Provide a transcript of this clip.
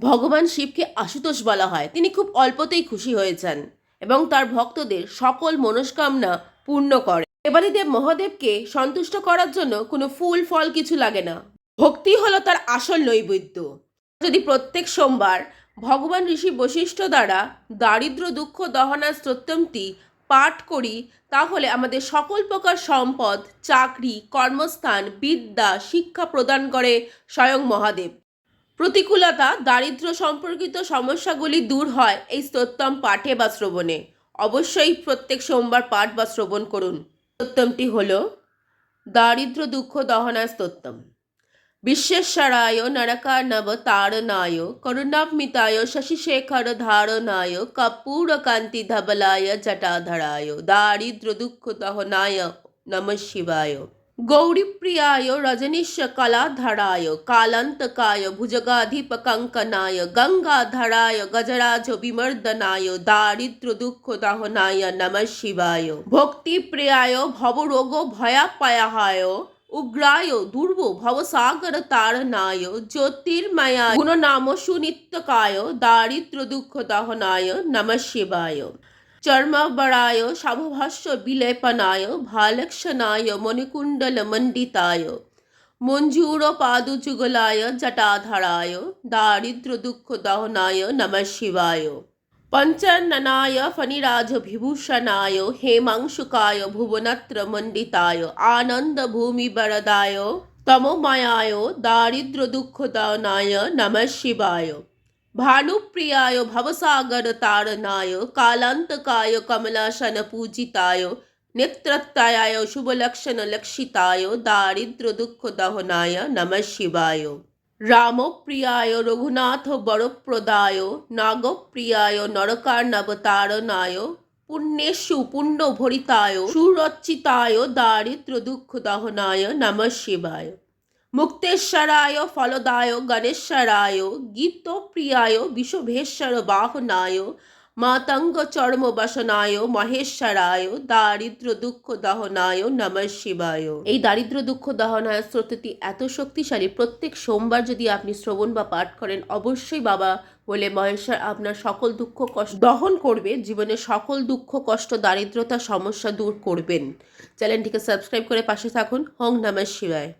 ভগবান শিবকে আশুতোষ বলা হয়। তিনি খুব অল্পতেই খুশি হয়েছেন এবং তার ভক্তদের সকল মনস্কামনা পূর্ণ করে। দেবাদিদেব মহাদেবকে সন্তুষ্ট করার জন্য কোনো ফুল, ফল কিছু লাগে না। ভক্তি হলো তার আসল নৈবেদ্য। যদি প্রত্যেক সোমবার ভগবান ঋষি বশিষ্ঠ দ্বারা দারিদ্র দুঃখ দহনা স্তোত্রমটি পাঠ করি, তাহলে আমাদের সকল প্রকার সম্পদ, চাকরি, কর্মস্থান, বিদ্যা, শিক্ষা প্রদান করে স্বয়ং মহাদেব। প্রতিকূলতা দারিদ্র সম্পর্কিত সমস্যাগুলি দূর হয় এই স্তোত্তম পাঠে বা শ্রবণে। অবশ্যই প্রত্যেক সোমবার পাঠ বা শ্রবণ করুন। স্তোত্তমটি হল, দারিদ্র দুঃখ দহনা স্তোত্তম বিশ্বেশ্বরায় নরকার্ণব তারনায় করুণামিতায় শশিশেখর ধারণায় কর্পূর কান্তি ধবলায় জটাধরায়, দারিদ্র দুঃখ দহনায় নম শিবায়। ভুজগাধিপ কঙ্কনায় গঙ্গাধরায় গজরাজ বিমর্দনায় দারিদ্র দুঃখ দহনায় নম শিবায় ভক্তিপ্রিয়ায় ভবরোগ ভয়াপয়াহায় উগ্রায় দুর্ব ভবসাগর তারনায় জ্যোতির্ময়া গুণনাম সুনিত্যকায় দারিদ্র দুঃখ দহনায় নম শিবায় চর্মাবরায় শাভভাষ্য বিলেপনায় ভালক্ষণায় মণিকুণ্ডল মণ্ডিতায় মঞ্জুর পাদুযুগলায় জটাধারায় দারিদ্র দুঃখ দহনায় নম শিবায় পঞ্চননায় ফণিরাজ বিভূষণায় হেমাংশুকায় ভুবনত্র মণ্ডিতায় আনন্দ ভূমি বরদায় তমোময়ায় দারিদ্র দুঃখ দহনায় নম শিবায় ভানুপ্রিয়ায় ভবসাগর তারনায় কালান্তকায় কমলাসন পূজিতায় নেত্রত্তায় শুভলক্ষণ লক্ষিতায় দারিদ্র দুঃখ দহনায় নম শিবায় রামপ্রিয়ায় রঘুনাথ বরপ্রদায় নাগপ্রিয়ায় নরকার্ণবতারণায় পুণ্যেষু পুণ্য ভরিতায় সুরচিতায় দারিদ্র দুঃখ দহনায় নম শিবায় মুক্তেশ্বরায় ফলদায় গণেশ্বরায় গীতপ্রিয়ায় বিশ্বভেশ্বর বাহনায় মাতঙ্গ চর্ম বসনায় মহেশ্বরায় দারিদ্র দুঃখ দহনায় নম শিবায়। এই দারিদ্র দুঃখ দহনায় স্রোতটি এত শক্তিশালী, প্রত্যেক সোমবার যদি আপনি শ্রবণ বা পাঠ করেন, অবশ্যই বাবা বলে, মহেশ্বর আপনার সকল দুঃখ কষ্ট দহন করবে জীবনের সকল দুঃখ কষ্ট, দারিদ্রতা সমস্যা দূর করবেন। চ্যানেলটিকে সাবস্ক্রাইব করে পাশে থাকুন। হং নমঃ শিবায়।